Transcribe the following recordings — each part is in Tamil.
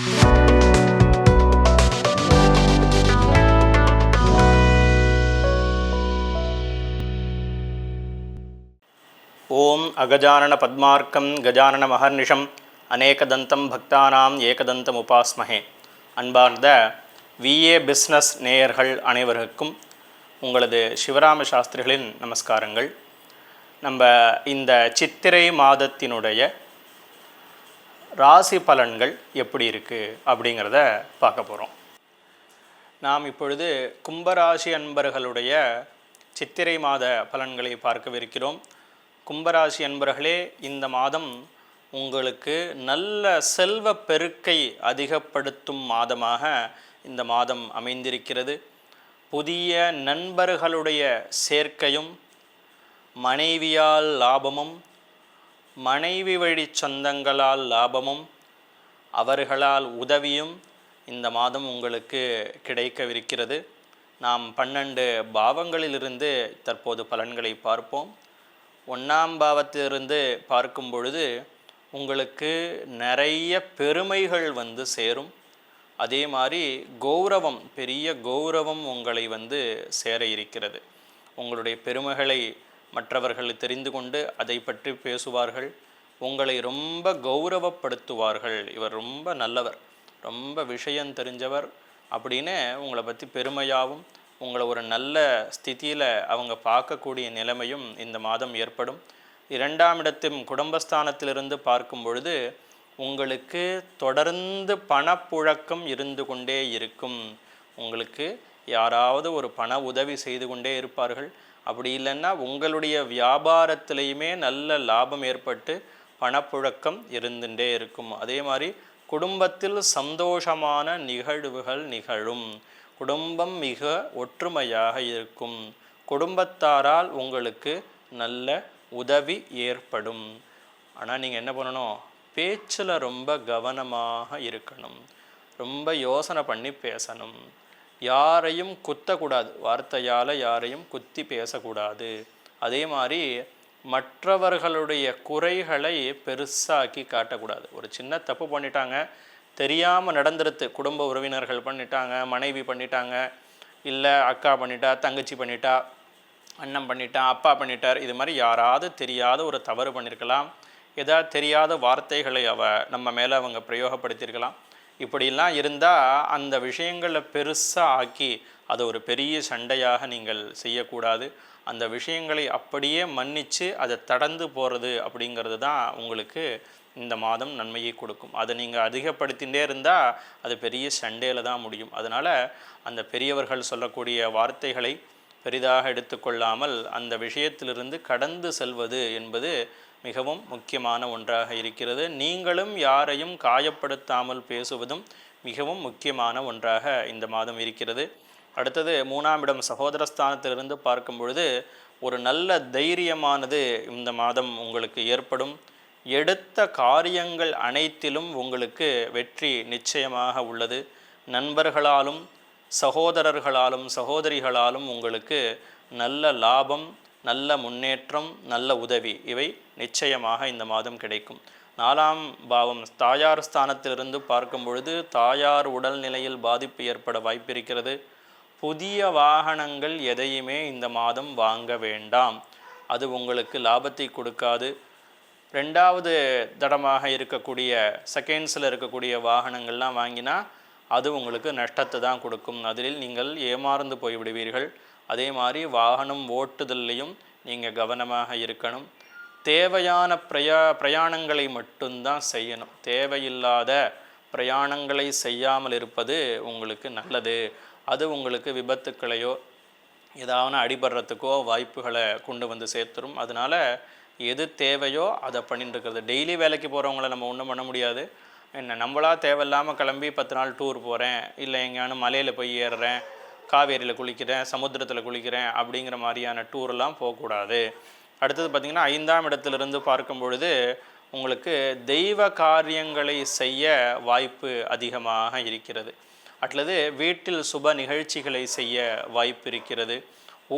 ஓம் அகஜானன பத்மார்க்கம் கஜானன மகர்நிஷம் அநேகதந்தம் பக்தானாம் ஏகதந்தம் உபாஸ்மஹே அன்பார்ந்த விஏ பிஸ்னஸ் நேயர்கள் அனைவருக்கும் உங்களது சிவராம சாஸ்திரிகளின் நமஸ்காரங்கள். நம்ம இந்த சித்திரை மாதத்தினுடைய ராசி பலன்கள் எப்படி இருக்குது அப்படிங்கிறத பார்க்க போகிறோம் நாம் இப்பொழுது கும்பராசி அன்பர்களுடைய சித்திரை மாத பலன்களை பார்க்கவிருக்கிறோம். கும்பராசி அன்பர்களே இந்த மாதம் உங்களுக்கு நல்ல செல்வ பெருக்கை அதிகப்படுத்தும் மாதமாக இந்த மாதம் அமைந்திருக்கிறது. புதிய நண்பர்களுடைய சேர்க்கையும் மனைவியால் லாபமும் மனைவி வழி சொந்தங்களால் லாபமும் அவர்களால் உதவியும் இந்த மாதம் உங்களுக்கு கிடைக்கவிருக்கிறது. நாம் பன்னெண்டு பாவங்களிலிருந்து தற்போது பலன்களை பார்ப்போம். ஒன்றாம் பாவத்திலிருந்து பார்க்கும் பொழுது உங்களுக்கு நிறைய பெருமைகள் வந்து சேரும். அதே மாதிரி கௌரவம் பெரிய கௌரவம் உங்களை வந்து சேர இருக்கிறது. உங்களுடைய பெருமைகளை மற்றவர்கள் தெரிந்து கொண்டு அதை பற்றி பேசுவார்கள். உங்களை ரொம்ப கௌரவப்படுத்துவார்கள். இவர் ரொம்ப நல்லவர். ரொம்ப விஷயம் தெரிஞ்சவர் அப்படின்னு உங்களை பற்றி பெருமையாகவும் உங்களை ஒரு நல்ல ஸ்திதியில் அவங்க பார்க்கக்கூடிய நிலைமையும் இந்த மாதம் ஏற்படும். இரண்டாம் இடத்தின் குடும்பஸ்தானத்திலிருந்து பார்க்கும் பொழுது உங்களுக்கு தொடர்ந்து பணப்புழக்கம் இருந்து கொண்டே இருக்கும். உங்களுக்கு யாராவது ஒரு பண உதவி செய்து கொண்டே இருப்பார்கள். அப்படி இல்லைன்னா உங்களுடைய வியாபாரத்திலையுமே நல்ல லாபம் ஏற்பட்டு பணப்புழக்கம் இருந்துட்டே இருக்கும். அதே மாதிரி குடும்பத்தில் சந்தோஷமான நிகழ்வுகள் நிகழும். குடும்பம் மிக ஒற்றுமையாக இருக்கும். குடும்பத்தாரால் உங்களுக்கு நல்ல உதவி ஏற்படும். ஆனால் நீங்கள் என்ன பண்ணணும்? பேச்சில் ரொம்ப கவனமாக இருக்கணும். ரொம்ப யோசனை பண்ணி பேசணும். யாரையும் குத்தக்கூடாது. வார்த்தையால் யாரையும் குத்தி பேசக்கூடாது. அதே மாதிரி மற்றவர்களுடைய குறைகளை பெருசாக்கி காட்டக்கூடாது. ஒரு சின்ன தப்பு பண்ணிட்டாங்க தெரியாமல் நடந்துருது குடும்ப உறவினர்கள் பண்ணிட்டாங்க மனைவி பண்ணிட்டாங்க இல்லை அக்கா பண்ணிட்டா தங்கச்சி பண்ணிட்டா அண்ணன் பண்ணிட்டான் அப்பா பண்ணிட்டார் இது மாதிரி யாராவது தெரியாத ஒரு தவறு பண்ணியிருக்கலாம் ஏதாவது தெரியாத வார்த்தைகளை அவ நம்ம மேலே அவங்க பிரயோகப்படுத்தியிருக்கலாம். இப்படிலாம் இருந்தால் அந்த விஷயங்களை பெருசாக ஆக்கி அதை ஒரு பெரிய சண்டையாக நீங்கள் செய்யக்கூடாது. அந்த விஷயங்களை அப்படியே மன்னித்து அதை தடந்து போகிறது அப்படிங்கிறது தான் உங்களுக்கு இந்த மாதம் நன்மையை கொடுக்கும். அதை நீங்கள் அதிகப்படுத்திகிட்டே இருந்தால் அது பெரிய சண்டையில் தான் முடியும். அதனால் அந்த பெரியவர்கள் சொல்லக்கூடிய வார்த்தைகளை பெரிதாக எடுத்துக்கொள்ளாமல் அந்த விஷயத்திலிருந்து கடந்து செல்வது என்பது மிகவும் முக்கியமான ஒன்றாக இருக்கிறது. நீங்களும் யாரையும் காயப்படுத்தாமல் பேசுவதும் மிகவும் முக்கியமான ஒன்றாக இந்த மாதம் இருக்கிறது. அடுத்தது மூணாம் இடம் சகோதரஸ்தானத்திலிருந்து பார்க்கும் பொழுது ஒரு நல்ல தைரியமானது இந்த மாதம் உங்களுக்கு ஏற்படும். எடுத்த காரியங்கள் அனைத்திலும் உங்களுக்கு வெற்றி நிச்சயமாக உள்ளது. நண்பர்களாலும் சகோதரர்களாலும் சகோதரிகளாலும் உங்களுக்கு நல்ல லாபம் நல்ல முன்னேற்றம் நல்ல உதவி. இவை நிச்சயமாக இந்த மாதம் கிடைக்கும். நாலாம் பாவம் தாயார் ஸ்தானத்திலிருந்து பார்க்கும் பொழுது தாயார் உடல்நிலையில் பாதிப்பு ஏற்பட வாய்ப்பிருக்கிறது. புதிய வாகனங்கள் எதையுமே இந்த மாதம் வாங்க வேண்டாம். அது உங்களுக்கு லாபத்தை கொடுக்காது. ரெண்டாவது தடமாக இருக்கக்கூடிய செகண்ட்ஸில் இருக்கக்கூடிய வாகனங்கள்லாம் வாங்கினா அது உங்களுக்கு நஷ்டத்தை தான் கொடுக்கும். அதில் நீங்கள் ஏமாறந்து போய்விடுவீர்கள். அதே மாதிரி வாகனம் ஓட்டுதல்லையும் நீங்கள் கவனமாக இருக்கணும். தேவையான பிரயா பிரயாணங்களை மட்டும்தான் செய்யணும். தேவையில்லாத பிரயாணங்களை செய்யாமல் இருப்பது உங்களுக்கு நல்லது. அது உங்களுக்கு விபத்துக்களையோ ஏதாவது அடிபடுறதுக்கோ வாய்ப்புகளை கொண்டு வந்து சேர்த்துரும். அதனால் எது தேவையோ அதை பண்ணிட்டு இருக்கிறது டெய்லி வேலைக்கு போகிறவங்கள நம்ம ஒன்றும் பண்ண முடியாது. என்ன நம்மளா தேவையில்லாமல் கிளம்பி பத்து நாள் டூர் போகிறேன் இல்லை எங்கேயான மலையில் போய் ஏறுறேன். காவேரியில் குளிக்கிறேன் சமுத்திரத்தில் குளிக்கிறேன் அப்படிங்கிற மாதிரியான டூரெல்லாம் போகக்கூடாது. அடுத்தது பார்த்திங்கன்னா ஐந்தாம் இடத்திலிருந்து பார்க்கும் பொழுது உங்களுக்கு தெய்வ காரியங்களை செய்ய வாய்ப்பு அதிகமாக இருக்கிறது. அல்லது வீட்டில் சுப நிகழ்ச்சிகளை செய்ய வாய்ப்பு இருக்கிறது.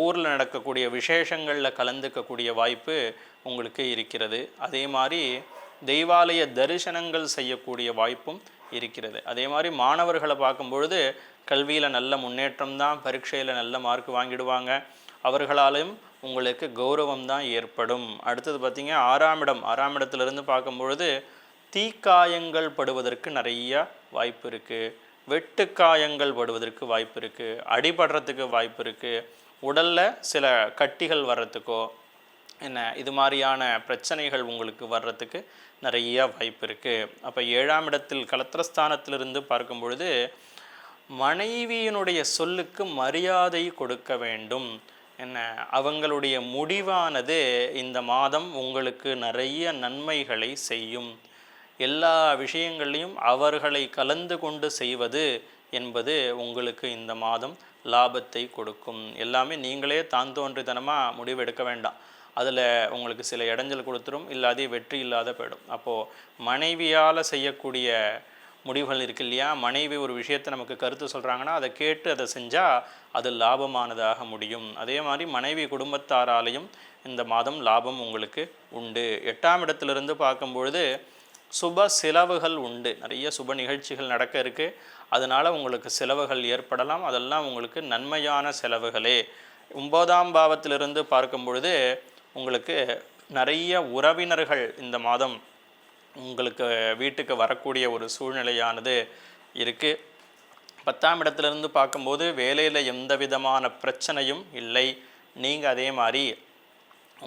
ஊரில் நடக்கக்கூடிய விசேஷங்களில் கலந்துக்கக்கூடிய வாய்ப்பு உங்களுக்கு இருக்கிறது. அதே மாதிரி தெய்வாலய தரிசனங்கள் செய்யக்கூடிய வாய்ப்பும் இருக்கிறது. அதே மாதிரி மாணவர்களை பார்க்கும்பொழுது கல்வியில் நல்ல முன்னேற்றம் தான் பரீட்சையில் நல்ல மார்க் வாங்கிடுவாங்க. அவர்களாலும் உங்களுக்கு கௌரவம் தான் ஏற்படும். அடுத்தது பார்த்திங்க ஆறாம் இடம். ஆறாம் இடத்துலேருந்து பார்க்கும்பொழுது தீக்காயங்கள் படுவதற்கு நிறைய வாய்ப்பு இருக்குது வெட்டுக்காயங்கள் படுவதற்கு வாய்ப்பு இருக்குது அடிபடுறதுக்கு வாய்ப்பு இருக்குது உடலில் சில கட்டிகள் வர்றதுக்கோ என்ன இது மாதிரியான பிரச்சனைகள் உங்களுக்கு வர்றதுக்கு நிறைய வாய்ப்பு இருக்குது அப்போ ஏழாம் இடத்தில் கலத்திரஸ்தானத்திலிருந்து பார்க்கும் பொழுது மனைவியினுடைய சொல்லுக்கு மரியாதை கொடுக்க வேண்டும். என்ன அவங்களுடைய முடிவானது இந்த மாதம் உங்களுக்கு நிறைய நன்மைகளை செய்யும். எல்லா விஷயங்களையும் அவர்களை கலந்து கொண்டு செய்வது என்பது உங்களுக்கு இந்த மாதம் லாபத்தை கொடுக்கும். எல்லாமே நீங்களே தான் தோன்றித்தனமாக முடிவெடுக்க வேண்டாம். அதில் உங்களுக்கு சில இடைஞ்சல் கொடுத்துரும் இல்லாதே வெற்றி இல்லாத போயிடும். அப்போது மனைவியால் செய்யக்கூடிய முடிவுகள் இருக்கு இல்லையா? மனைவி ஒரு விஷயத்தை நமக்கு கருத்து சொல்கிறாங்கன்னா அதை கேட்டு அதை செஞ்சால் அது லாபமானதாக முடியும். அதே மாதிரி மனைவி குடும்பத்தாராலையும் இந்த மாதம் லாபம் உங்களுக்கு உண்டு. எட்டாம் இடத்திலிருந்து பார்க்கும்பொழுது சுப செலவுகள் உண்டு. நிறைய சுப நிகழ்ச்சிகள் நடக்க இருக்குது அதனால் உங்களுக்கு செலவுகள் ஏற்படலாம். அதெல்லாம் உங்களுக்கு நன்மையான செலவுகளே. ஒம்பதாம் பாவத்திலிருந்து பார்க்கும் பொழுது உங்களுக்கு நிறைய உறவினர்கள் இந்த மாதம் உங்களுக்கு வீட்டுக்கு வரக்கூடிய ஒரு சூழ்நிலையானது இருக்குது பத்தாம் இடத்துலேருந்து பார்க்கும்போது வேலையில் எந்த விதமான பிரச்சனையும் இல்லை. நீங்கள் அதே மாதிரி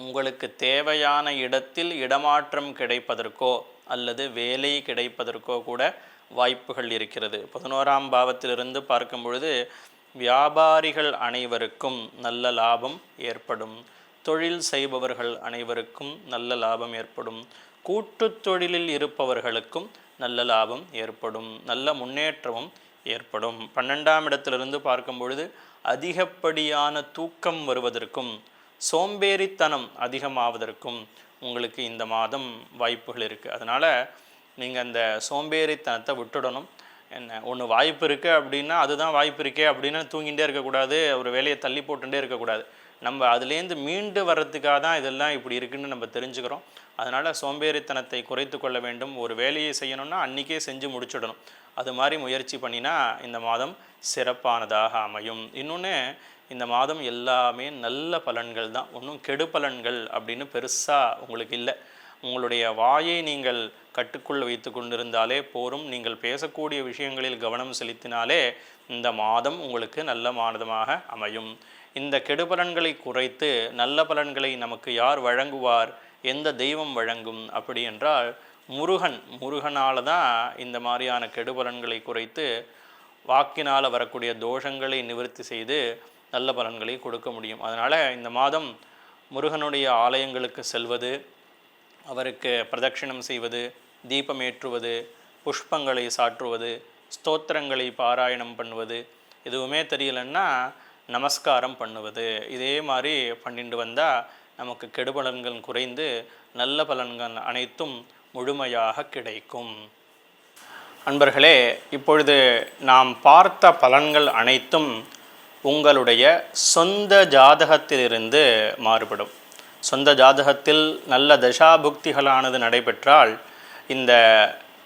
உங்களுக்கு தேவையான இடத்தில் இடமாற்றம் கிடைப்பதற்கோ அல்லது வேலை கிடைப்பதற்கோ கூட வாய்ப்புகள் இருக்கிறது. பதினோராம் பாவத்திலிருந்து பார்க்கும் பொழுது வியாபாரிகள் அனைவருக்கும் நல்ல லாபம் ஏற்படும். தொழில் செய்பவர்கள் அனைவருக்கும் நல்ல லாபம் ஏற்படும். கூட்டுத் தொழிலில் இருப்பவர்களுக்கும் நல்ல லாபம் ஏற்படும் நல்ல முன்னேற்றமும் ஏற்படும். பன்னெண்டாம் இடத்திலிருந்து பார்க்கும் பொழுது அதிகப்படியான தூக்கம் வருவதற்கும் சோம்பேறித்தனம் அதிகமாவதற்கும் உங்களுக்கு இந்த மாதம் வாய்ப்புகள் இருக்குது அதனால் நீங்கள் அந்த சோம்பேறித்தனத்தை விட்டுடணும். என்ன ஒன்று வாய்ப்பு இருக்குது அப்படின்னா அதுதான் வாய்ப்பு இருக்கே அப்படின்னு தூங்கிட்டே இருக்கக்கூடாது ஒரு வேலையை தள்ளி போட்டுகிட்டே இருக்கக்கூடாது. நம்ம அதுலேருந்து மீண்டு வர்றதுக்காக தான் இதெல்லாம் இப்படி இருக்குன்னு நம்ம தெரிஞ்சுக்கிறோம். அதனால் சோம்பேறித்தனத்தை குறைத்து கொள்ள வேண்டும். ஒரு வேலையை செய்யணும்னா அன்றைக்கே செஞ்சு முடிச்சிடணும். அது மாதிரி முயற்சி பண்ணினா இந்த மாதம் சிறப்பானதாக அமையும். இன்னொன்று இந்த மாதம் எல்லாமே நல்ல பலன்கள் தான். ஒன்றும் கெடு பலன்கள் அப்படின்னு பெருசாக உங்களுக்கு இல்லை. உங்களுடைய வாயை நீங்கள் கட்டுக்குள் வைத்து கொண்டிருந்தாலே போரும். நீங்கள் பேசக்கூடிய விஷயங்களில் கவனம் செலுத்தினாலே இந்த மாதம் உங்களுக்கு நல்ல மாதமாக அமையும். இந்த கெடுபலன்களை குறைத்து நல்ல பலன்களை நமக்கு யார் வழங்குவார்? எந்த தெய்வம் வழங்கும் அப்படி என்றால் முருகன் முருகனால தான் இந்த மாதிரியான கெடுபலன்களை குறைத்து வாக்கினால் வரக்கூடிய தோஷங்களை நிவர்த்தி செய்து நல்ல பலன்களை கொடுக்க முடியும். அதனால் இந்த மாதம் முருகனுடைய ஆலயங்களுக்கு செல்வது அவருக்கு பிரதட்சிணம் செய்வது தீபமேற்றுவது புஷ்பங்களை சாற்றுவது ஸ்தோத்திரங்களை பாராயணம் பண்ணுவது எதுவுமே தெரியலன்னா நமஸ்காரம் பண்ணுவது இதே மாதிரி பண்ணிட்டு வந்தால் நமக்கு கெடுபலன்கள் குறைந்து நல்ல பலன்கள் அனைத்தும் முழுமையாக கிடைக்கும். அன்பர்களே இப்பொழுது நாம் பார்த்த பலன்கள் அனைத்தும் உங்களுடைய சொந்த ஜாதகத்திலிருந்து மாறுபடும். சொந்த ஜாதகத்தில் நல்ல தசாபுக்திகளானது நடைபெற்றால் இந்த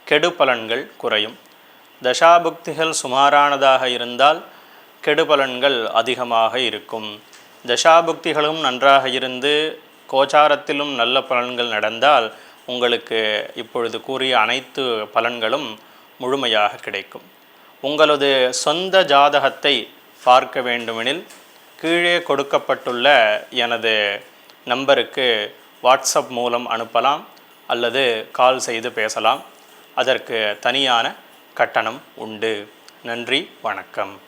கெடு பலன்கள் குறையும். தசாபுக்திகள் சுமாரானதாக இருந்தால் கெடு பலன்கள் அதிகமாக இருக்கும். தசாபுக்திகளும் நன்றாக இருந்து கோச்சாரத்திலும் நல்ல பலன்கள் நடந்தால் உங்களுக்கு இப்பொழுது கூறிய அனைத்து பலன்களும் முழுமையாக கிடைக்கும். உங்களது சொந்த ஜாதகத்தை பார்க்க வேண்டுமெனில் கீழே கொடுக்கப்பட்டுள்ள எனது நம்பருக்கு வாட்ஸ்அப் மூலம் அனுப்பலாம் அல்லது கால் செய்து பேசலாம். அதற்கு தனியான கட்டணம் உண்டு. நன்றி வணக்கம்.